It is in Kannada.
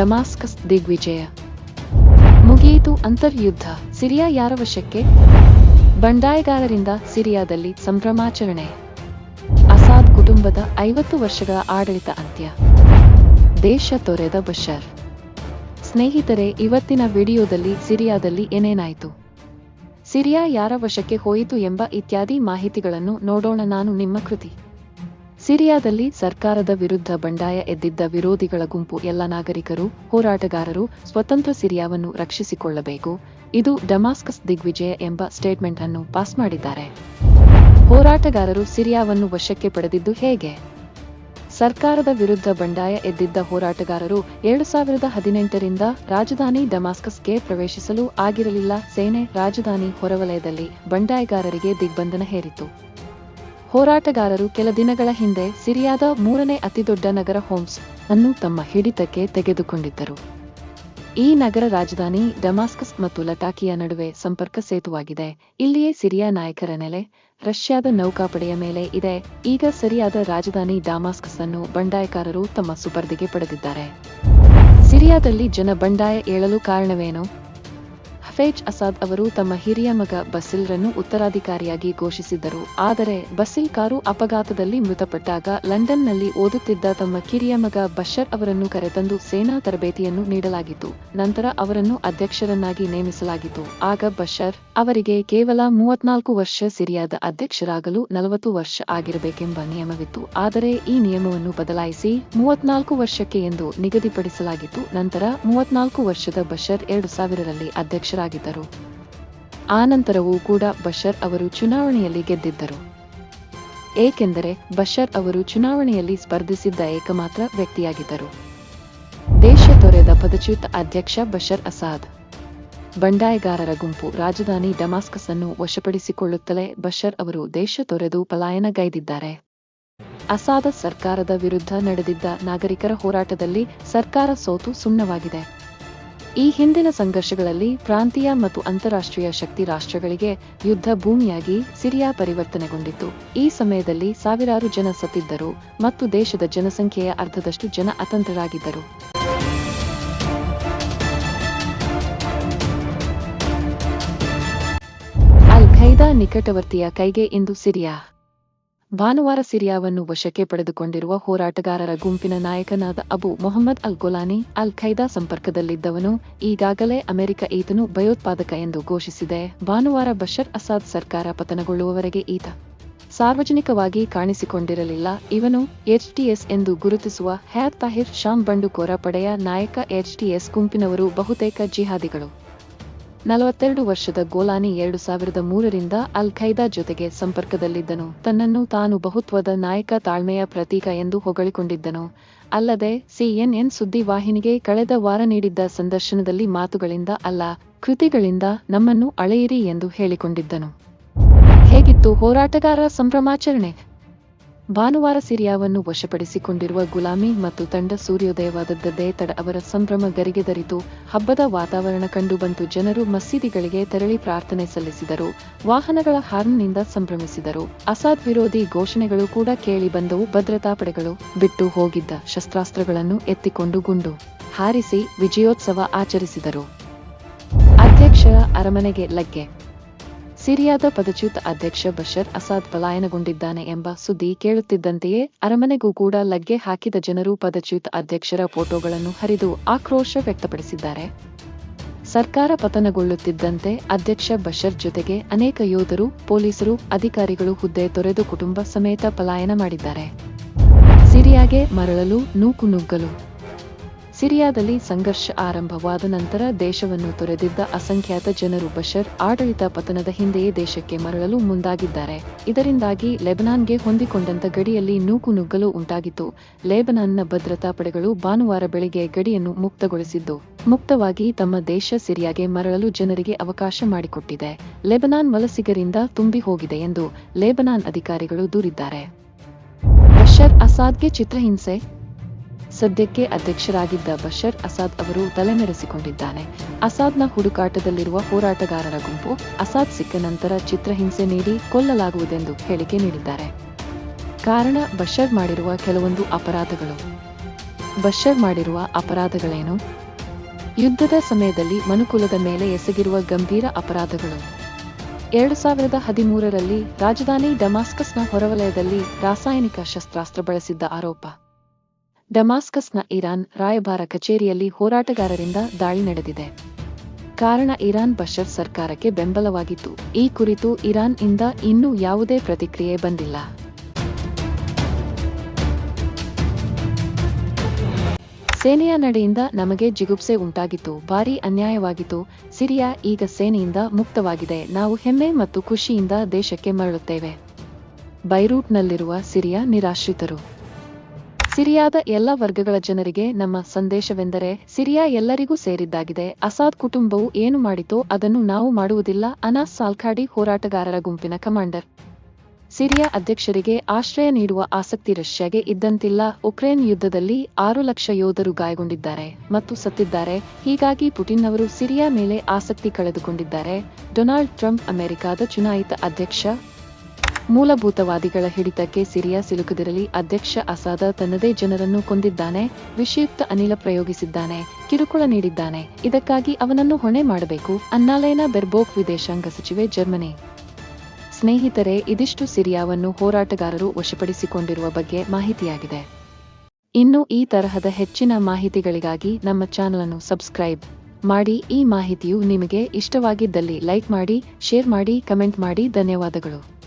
ಡಮಾಸ್ಕಸ್ ದಿಗ್ವಿಜಯ. ಮುಗಿಯಿತು ಅಂತರ್ಯುದ್ಧ. ಸಿರಿಯಾ ಯಾರ ವಶಕ್ಕೆ? ಬಂಡಾಯಗಾರರಿಂದ ಸಿರಿಯಾದಲ್ಲಿ ಸಂಭ್ರಮಾಚರಣೆ. ಅಸಾದ್ ಕುಟುಂಬದ ಐವತ್ತು ವರ್ಷಗಳ ಆಡಳಿತ ಅಂತ್ಯ. ದೇಶ ತೊರೆದ ಬಶರ್. ಸ್ನೇಹಿತರೆ, ಇವತ್ತಿನ ವಿಡಿಯೋದಲ್ಲಿ ಸಿರಿಯಾದಲ್ಲಿ ಏನೇನಾಯಿತು? ಸಿರಿಯಾ ಯಾರ ವಶಕ್ಕೆ ಹೋಯಿತು ಎಂಬ ಇತ್ಯಾದಿ ಮಾಹಿತಿಗಳನ್ನು ನೋಡೋಣ ನಾನು ನಿಮ್ಮ ಕೃತಿ. ಸಿರಿಯಾದಲ್ಲಿ ಸರ್ಕಾರದ ವಿರುದ್ಧ ಬಂಡಾಯ ಎದ್ದಿದ್ದ ವಿರೋಧಿಗಳ ಗುಂಪು ಎಲ್ಲ ನಾಗರಿಕರು, ಹೋರಾಟಗಾರರು ಸ್ವತಂತ್ರ ಸಿರಿಯಾವನ್ನು ರಕ್ಷಿಸಿಕೊಳ್ಳಬೇಕು. ಇದು ಡಮಾಸ್ಕಸ್ ದಿಗ್ವಿಜಯ ಎಂಬ ಸ್ಟೇಟ್ಮೆಂಟ್ ಅನ್ನು ಪಾಸ್ ಮಾಡಿದ್ದಾರೆ. ಹೋರಾಟಗಾರರು ಸಿರಿಯಾವನ್ನು ವಶಕ್ಕೆ ಪಡೆದಿದ್ದು ಹೇಗೆ? ಸರ್ಕಾರದ ವಿರುದ್ಧ ಬಂಡಾಯ ಎದ್ದಿದ್ದ ಹೋರಾಟಗಾರರು ಎರಡು ಸಾವಿರದ ಹದಿನೆಂಟರಿಂದ ರಾಜಧಾನಿ ಡಮಾಸ್ಕಸ್ಗೆ ಪ್ರವೇಶಿಸಲು ಆಗಿರಲಿಲ್ಲ. ಸೇನೆ ರಾಜಧಾನಿ ಹೊರವಲಯದಲ್ಲಿ ಬಂಡಾಯಗಾರರಿಗೆ ದಿಗ್ಬಂಧನ ಹೇರಿತು ಹೋರಾಟಗಾರರು ಕೆಲ ದಿನಗಳ ಹಿಂದೆ ಸಿರಿಯಾದ ಮೂರನೇ ಅತಿದೊಡ್ಡ ನಗರ ಹೋಮ್ಸ್ ಅನ್ನು ತಮ್ಮ ಹಿಡಿತಕ್ಕೆ ತೆಗೆದುಕೊಂಡಿದ್ದರು. ಈ ನಗರ ರಾಜಧಾನಿ ಡಮಾಸ್ಕಸ್ ಮತ್ತು ಲಟಾಕಿಯ ನಡುವೆ ಸಂಪರ್ಕ ಸೇತುವಾಗಿದೆ. ಇಲ್ಲಿಯೇ ಸಿರಿಯಾ ನಾಯಕರ ನೆಲೆ, ರಷ್ಯಾದ ನೌಕಾಪಡೆಯ ಮೇಲೆ ಇದೆ. ಈಗ ಸರಿಯಾದ ರಾಜಧಾನಿ ಡಾಮಾಸ್ಕಸ್ ಅನ್ನು ಬಂಡಾಯಕಾರರು ತಮ್ಮ ಸುಪರ್ದಿಗೆ ಪಡೆದಿದ್ದಾರೆ. ಸಿರಿಯಾದಲ್ಲಿ ಜನ ಬಂಡಾಯ ಏಳಲು ಕಾರಣವೇನು? ಹಫೇಜ್ ಅಸಾದ್ ಅವರು ತಮ್ಮ ಹಿರಿಯ ಮಗ ಬಸಿಲ್ರನ್ನು ಉತ್ತರಾಧಿಕಾರಿಯಾಗಿ ಘೋಷಿಸಿದ್ದರು. ಆದರೆ ಬಸಿಲ್ ಕಾರು ಅಪಘಾತದಲ್ಲಿ ಮೃತಪಟ್ಟಾಗ ಲಂಡನ್ನಲ್ಲಿ ಓದುತ್ತಿದ್ದ ತಮ್ಮ ಕಿರಿಯ ಮಗ ಬಷರ್ ಅವರನ್ನು ಕರೆತಂದು ಸೇನಾ ತರಬೇತಿಯನ್ನು ನೀಡಲಾಗಿತ್ತು. ನಂತರ ಅವರನ್ನು ಅಧ್ಯಕ್ಷರನ್ನಾಗಿ ನೇಮಿಸಲಾಗಿತ್ತು. ಆಗ ಬಶರ್ ಅವರಿಗೆ ಕೇವಲ ಮೂವತ್ನಾಲ್ಕು ವರ್ಷ ಸಿರಿಯಾದ ಅಧ್ಯಕ್ಷರಾಗಲು ನಲವತ್ತು ವರ್ಷ ಆಗಿರಬೇಕೆಂಬ ನಿಯಮವಿತ್ತು. ಆದರೆ ಈ ನಿಯಮವನ್ನು ಬದಲಾಯಿಸಿ ಮೂವತ್ನಾಲ್ಕು ವರ್ಷಕ್ಕೆ ಎಂದು ನಿಗದಿಪಡಿಸಲಾಗಿತ್ತು. ನಂತರ ಮೂವತ್ನಾಲ್ಕು ವರ್ಷದ ಬಷರ್ ಎರಡು ಸಾವಿರರಲ್ಲಿ ಅಧ್ಯಕ್ಷರಾಗಿದ್ದರು ಆನಂತರವೂ ಕೂಡ ಬಷರ್ ಅವರು ಚುನಾವಣೆಯಲ್ಲಿ ಗೆದ್ದಿದ್ದರು. ಏಕೆಂದರೆ ಬಷರ್ ಅವರು ಚುನಾವಣೆಯಲ್ಲಿ ಸ್ಪರ್ಧಿಸಿದ್ದ ಏಕಮಾತ್ರ ವ್ಯಕ್ತಿಯಾಗಿದ್ದರು. ದೇಶ ತೊರೆದ ಪದಚ್ಯುತ ಅಧ್ಯಕ್ಷ ಬಶರ್ ಅಸಾದ್. ಬಂಡಾಯಗಾರರ ಗುಂಪು ರಾಜಧಾನಿ ಡಮಾಸ್ಕಸ್ ಅನ್ನು ವಶಪಡಿಸಿಕೊಳ್ಳುತ್ತಲೇ ಬಷರ್ ಅವರು ದೇಶ ತೊರೆದು ಪಲಾಯನಗೈದಿದ್ದಾರೆ. ಅಸಾದ ಸರ್ಕಾರದ ವಿರುದ್ಧ ನಡೆದಿದ್ದ ನಾಗರಿಕರ ಹೋರಾಟದಲ್ಲಿ ಸರ್ಕಾರ ಸೋತು ಸುಣ್ಣವಾಗಿದೆ. ಈ ಹಿಂದಿನ ಸಂಘರ್ಷಗಳಲ್ಲಿ ಪ್ರಾಂತೀಯ ಮತ್ತು ಅಂತಾರಾಷ್ಟ್ರೀಯ ಶಕ್ತಿ ರಾಷ್ಟ್ರಗಳಿಗೆ ಯುದ್ಧ ಭೂಮಿಯಾಗಿ ಸಿರಿಯಾ ಪರಿವರ್ತನೆಗೊಂಡಿತ್ತು. ಈ ಸಮಯದಲ್ಲಿ ಸಾವಿರಾರು ಜನ ಸತ್ತಿದ್ದರು ಮತ್ತು ದೇಶದ ಜನಸಂಖ್ಯೆಯ ಅರ್ಧದಷ್ಟು ಜನ ಅತಂತ್ರರಾಗಿದ್ದರು. ಅಲ್ ಖೈದಾ ನಿಕಟವರ್ತಿಯ ಕೈಗೆ ಇಂದು ಸಿರಿಯಾ. ಭಾನುವಾರ ಸಿರಿಯಾವನ್ನು ವಶಕ್ಕೆ ಪಡೆದುಕೊಂಡಿರುವ ಹೋರಾಟಗಾರರ ಗುಂಪಿನ ನಾಯಕನಾದ ಅಬು ಮೊಹಮ್ಮದ್ ಅಲ್ ಗೊಲಾನಿ ಅಲ್ ಖೈದಾ ಸಂಪರ್ಕದಲ್ಲಿದ್ದವನು, ಈಗಾಗಲೇ ಅಮೆರಿಕ ಈತನು ಭಯೋತ್ಪಾದಕ ಎಂದು ಘೋಷಿಸಿದೆ. ಭಾನುವಾರ ಬಶರ್ ಅಸಾದ್ ಸರ್ಕಾರ ಪತನಗೊಳ್ಳುವವರೆಗೆ ಈತ ಸಾರ್ವಜನಿಕವಾಗಿ ಕಾಣಿಸಿಕೊಂಡಿರಲಿಲ್ಲ. ಇವನು ಎಚ್ಟಿಎಸ್ ಎಂದು ಗುರುತಿಸುವ ಹ್ಯಾತ್ ತಾಹಿರ್, ಶಾಮ್ ಬಂಡುಕೋರ ಪಡೆಯ ನಾಯಕ ಎಚ್ಟಿಎಸ್ ಗುಂಪಿನವರು ಬಹುತೇಕ ಜಿಹಾದಿಗಳು. ನಲವತ್ತೆರಡು ವರ್ಷದ ಗೋಲಾನಿ ಎರಡು ಸಾವಿರದ ಮೂರರಿಂದ ಅಲ್ ಖೈದಾ ಜೊತೆಗೆ ಸಂಪರ್ಕದಲ್ಲಿದ್ದನು. ತನ್ನನ್ನು ತಾನು ಬಹುತ್ವದ ನಾಯಕ ತಾಳ್ಮೆಯ ಪ್ರತೀಕ ಎಂದು ಹೊಗಳಿಕೊಂಡಿದ್ದನು. ಅಲ್ಲದೆ ಸಿಎನ್ಎನ್ ಸುದ್ದಿ ವಾಹಿನಿಗೆ ಕಳೆದ ವಾರ ನೀಡಿದ್ದ ಸಂದರ್ಶನದಲ್ಲಿ ಮಾತುಗಳಿಂದ ಅಲ್ಲ, ಕೃತಿಗಳಿಂದ ನಮ್ಮನ್ನು ಅಳೆಯಿರಿ ಎಂದು ಹೇಳಿಕೊಂಡಿದ್ದನು. ಹೇಗಿತ್ತು ಹೋರಾಟಗಾರ ಸಂಭ್ರಮಾಚರಣೆ? ಭಾನುವಾರ ಸಿರಿಯಾವನ್ನು ವಶಪಡಿಸಿಕೊಂಡಿರುವ ಗುಲಾಮಿ ಮತ್ತು ತಂಡ ಸೂರ್ಯೋದಯವಾದದ್ದದ್ದೇ ತಡ ಅವರ ಸಂಭ್ರಮ ಗರಿಗೆದರಿತು ಹಬ್ಬದ ವಾತಾವರಣ ಕಂಡುಬಂತು ಜನರು ಮಸೀದಿಗಳಿಗೆ ತೆರಳಿ ಪ್ರಾರ್ಥನೆ ಸಲ್ಲಿಸಿದರು. ವಾಹನಗಳ ಹಾರ್ನ್ನಿಂದ ಸಂಭ್ರಮಿಸಿದರು. ಅಸಾದ್ ವಿರೋಧಿ ಘೋಷಣೆಗಳು ಕೂಡ ಕೇಳಿ ಬಂದವು. ಭದ್ರತಾ ಪಡೆಗಳು ಬಿಟ್ಟು ಹೋಗಿದ್ದ ಶಸ್ತ್ರಾಸ್ತ್ರಗಳನ್ನು ಎತ್ತಿಕೊಂಡು ಗುಂಡು ಹಾರಿಸಿ ವಿಜಯೋತ್ಸವ ಆಚರಿಸಿದರು. ಅಧ್ಯಕ್ಷರ ಅರಮನೆಗೆ ಲಗ್ಗೆ ಸಿರಿಯಾದ ಪದಚ್ಯುತ ಅಧ್ಯಕ್ಷ ಬಶರ್ ಅಸಾದ್ ಪಲಾಯನಗೊಂಡಿದ್ದಾನೆ ಎಂಬ ಸುದ್ದಿ ಕೇಳುತ್ತಿದ್ದಂತೆಯೇ ಅರಮನೆಗೂ ಕೂಡ ಲಗ್ಗೆ ಹಾಕಿದ ಜನರು ಪದಚ್ಯುತ ಅಧ್ಯಕ್ಷರ ಫೋಟೋಗಳನ್ನು ಹರಿದು ಆಕ್ರೋಶ ವ್ಯಕ್ತಪಡಿಸಿದ್ದಾರೆ. ಸರ್ಕಾರ ಪತನಗೊಳ್ಳುತ್ತಿದ್ದಂತೆ ಅಧ್ಯಕ್ಷ ಬಶರ್ ಜೊತೆಗೆ ಅನೇಕ ಯೋಧರು, ಪೊಲೀಸರು, ಅಧಿಕಾರಿಗಳು ಹುದ್ದೆ ತೊರೆದು ಕುಟುಂಬ ಸಮೇತ ಪಲಾಯನ ಮಾಡಿದ್ದಾರೆ. ಸಿರಿಯಾಗೆ ಮರಳಲು ನೂಕುನುಗ್ಗಲು ಸಿರಿಯಾದಲ್ಲಿ ಸಂಘರ್ಷ ಆರಂಭವಾದ ನಂತರ ದೇಶವನ್ನು ತೊರೆದಿದ್ದ ಅಸಂಖ್ಯಾತ ಜನರು ಬಷರ್ ಆಡಳಿತ ಪತನದ ಹಿಂದೆಯೇ ದೇಶಕ್ಕೆ ಮರಳಲು ಮುಂದಾಗಿದ್ದಾರೆ. ಇದರಿಂದಾಗಿ ಲೆಬನಾನ್ಗೆ ಹೊಂದಿಕೊಂಡಂತ ಗಡಿಯಲ್ಲಿ ನೂಕುನುಗ್ಗಲು ಉಂಟಾಗಿತ್ತು. ಲೆಬನಾನ್ನ ಭದ್ರತಾ ಪಡೆಗಳು ಭಾನುವಾರ ಬೆಳಿಗ್ಗೆ ಗಡಿಯನ್ನು ಮುಕ್ತಗೊಳಿಸಿದ್ದು, ಮುಕ್ತವಾಗಿ ತಮ್ಮ ದೇಶ ಸಿರಿಯಾಗೆ ಮರಳಲು ಜನರಿಗೆ ಅವಕಾಶ ಮಾಡಿಕೊಟ್ಟಿದೆ. ಲೆಬನಾನ್ ವಲಸಿಗರಿಂದ ತುಂಬಿ ಹೋಗಿದೆ ಎಂದು ಲೆಬನಾನ್ ಅಧಿಕಾರಿಗಳು ದೂರಿದ್ದಾರೆ. ಬಷರ್ ಅಸಾದ್ಗೆ ಚಿತ್ರಹಿಂಸೆ ಸದ್ಯಕ್ಕೆ ಅಧ್ಯಕ್ಷರಾಗಿದ್ದ ಬಷರ್ ಅಸಾದ್ ಅವರು ತಲೆಮೆರೆಸಿಕೊಂಡಿದ್ದಾನೆ. ಅಸಾದ್ನ ಹುಡುಕಾಟದಲ್ಲಿರುವ ಹೋರಾಟಗಾರರ ಗುಂಪು ಅಸಾದ್ ಸಿಕ್ಕ ನಂತರ ಚಿತ್ರಹಿಂಸೆ ನೀಡಿ ಕೊಲ್ಲಲಾಗುವುದೆಂದು ಹೇಳಿಕೆ ನೀಡಿದ್ದಾರೆ. ಕಾರಣ ಬಶರ್ ಮಾಡಿರುವ ಕೆಲವೊಂದು ಅಪರಾಧಗಳು. ಬಷರ್ ಮಾಡಿರುವ ಅಪರಾಧಗಳೇನು? ಯುದ್ಧದ ಸಮಯದಲ್ಲಿ ಮನುಕುಲದ ಮೇಲೆ ಎಸಗಿರುವ ಗಂಭೀರ ಅಪರಾಧಗಳು. ಎರಡು ಸಾವಿರದ ಹದಿಮೂರರಲ್ಲಿ ರಾಜಧಾನಿ ಡಮಾಸ್ಕಸ್ನ ಹೊರವಲಯದಲ್ಲಿ ರಾಸಾಯನಿಕ ಶಸ್ತ್ರಾಸ್ತ್ರ ಬಳಸಿದ್ದ ಆರೋಪ. ಡಮಾಸ್ಕಸ್ನ ಇರಾನ್ ರಾಯಭಾರ ಕಚೇರಿಯಲ್ಲಿ ಹೋರಾಟಗಾರರಿಂದ ದಾಳಿ ನಡೆದಿದೆ. ಕಾರಣ ಇರಾನ್ ಬಷರ್ ಸರ್ಕಾರಕ್ಕೆ ಬೆಂಬಲವಾಗಿತ್ತು. ಈ ಕುರಿತು ಇರಾನ್ ಇಂದ ಇನ್ನೂ ಯಾವುದೇ ಪ್ರತಿಕ್ರಿಯೆ ಬಂದಿಲ್ಲ. ಸೇನೆಯ ನಡೆಯಿಂದ ನಮಗೆ ಜಿಗುಪ್ಸೆ ಉಂಟಾಗಿತ್ತು. ಭಾರೀ ಅನ್ಯಾಯವಾಗಿತ್ತು. ಸಿರಿಯಾ ಈಗ ಸೇನೆಯಿಂದ ಮುಕ್ತವಾಗಿದೆ. ನಾವು ಹೆಮ್ಮೆ ಮತ್ತು ಖುಷಿಯಿಂದ ದೇಶಕ್ಕೆ ಮರಳುತ್ತೇವೆ. ಬೈರೂಟ್ನಲ್ಲಿರುವ ಸಿರಿಯಾ ನಿರಾಶ್ರಿತರು. ಸಿರಿಯಾದ ಎಲ್ಲ ವರ್ಗಗಳ ಜನರಿಗೆ ನಮ್ಮ ಸಂದೇಶವೆಂದರೆ, ಸಿರಿಯಾ ಎಲ್ಲರಿಗೂ ಸೇರಿದ್ದಾಗಿದೆ. ಅಸಾದ್ ಕುಟುಂಬವು ಏನು ಮಾಡಿತೋ ಅದನ್ನು ನಾವು ಮಾಡುವುದಿಲ್ಲ. ಅನಾಸ್ ಸಾಲ್ಖಾಡಿ ಹೋರಾಟಗಾರರ ಗುಂಪಿನ ಕಮಾಂಡರ್. ಸಿರಿಯಾ ಅಧ್ಯಕ್ಷರಿಗೆ ಆಶ್ರಯ ನೀಡುವ ಆಸಕ್ತಿ ರಷ್ಯಾಗೆ ಇದ್ದಂತಿಲ್ಲ. ಉಕ್ರೇನ್ ಯುದ್ಧದಲ್ಲಿ ಆರು ಲಕ್ಷ ಯೋಧರು ಗಾಯಗೊಂಡಿದ್ದಾರೆ ಮತ್ತು ಸತ್ತಿದ್ದಾರೆ. ಹೀಗಾಗಿ ಪುಟಿನ್ ಅವರು ಸಿರಿಯಾ ಮೇಲೆ ಆಸಕ್ತಿ ಕಳೆದುಕೊಂಡಿದ್ದಾರೆ. ಡೊನಾಲ್ಡ್ ಟ್ರಂಪ್ ಅಮೆರಿಕಾದ ಚುನಾಯಿತ ಅಧ್ಯಕ್ಷ ಮೂಲಭೂತವಾದಿಗಳ ಹಿಡಿತಕ್ಕೆ ಸಿರಿಯಾ ಸಿಲುಕದಿರಲಿ ಅಧ್ಯಕ್ಷ ಅಸಾದ ತನ್ನದೇ ಜನರನ್ನು ಕೊಂದಿದ್ದಾನೆ, ವಿಷಯುಕ್ತ ಅನಿಲ ಪ್ರಯೋಗಿಸಿದ್ದಾನೆ, ಕಿರುಕುಳ ನೀಡಿದ್ದಾನೆ. ಇದಕ್ಕಾಗಿ ಅವನನ್ನು ಹೊಣೆ ಮಾಡಬೇಕು, ಅನ್ನಾಲಯನ ಬೆರ್ಬೋಕ್ ವಿದೇಶಾಂಗ ಸಚಿವೆ ಜರ್ಮನಿ. ಸ್ನೇಹಿತರೆ, ಇದಿಷ್ಟು ಸಿರಿಯಾವನ್ನು ಹೋರಾಟಗಾರರು ವಶಪಡಿಸಿಕೊಂಡಿರುವ ಬಗ್ಗೆ ಮಾಹಿತಿಯಾಗಿದೆ. ಇನ್ನು ಈ ತರಹದ ಹೆಚ್ಚಿನ ಮಾಹಿತಿಗಳಿಗಾಗಿ ನಮ್ಮ ಚಾನಲ್ ಅನ್ನು ಸಬ್ಸ್ಕ್ರೈಬ್ ಮಾಡಿ. ಈ ಮಾಹಿತಿಯು ನಿಮಗೆ ಇಷ್ಟವಾಗಿದ್ದಲ್ಲಿ ಲೈಕ್ ಮಾಡಿ, ಶೇರ್ ಮಾಡಿ, ಕಮೆಂಟ್ ಮಾಡಿ. ಧನ್ಯವಾದಗಳು.